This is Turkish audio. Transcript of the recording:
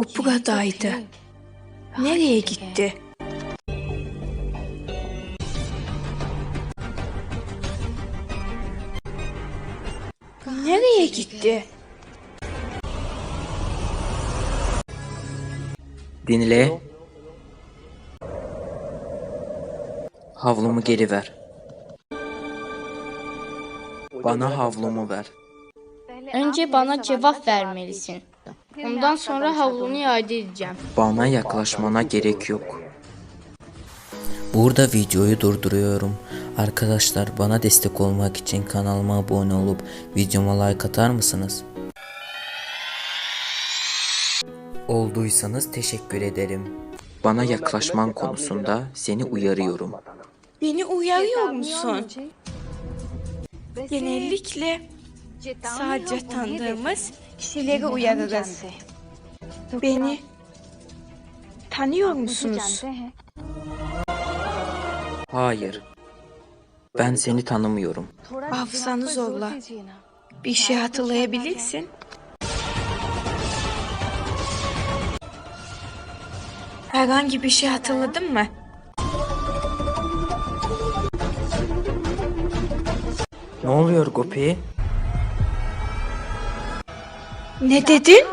O buradaydı. Nereye gitti? Nereye gitti? Dinle. Havlumu geri ver. Bana havlumu ver. Önce bana cevap vermelisin. Ondan sonra havlunu iade edeceğim. Bana yaklaşmana gerek yok. Burada videoyu durduruyorum. Arkadaşlar bana destek olmak için kanalıma abone olup videoma like atar mısınız? Olduysanız teşekkür ederim. Bana yaklaşman konusunda seni uyarıyorum. Beni uyarıyor musun? Genellikle sadece tanıdığımız kişileri uyarırız. Beni tanıyor musunuz? Hayır. Ben seni tanımıyorum. Hafızanı zorla. Bir şey hatırlayabilirsin. Herhangi bir şey hatırladın mı? Ne oluyor Gopi? Ne dedin?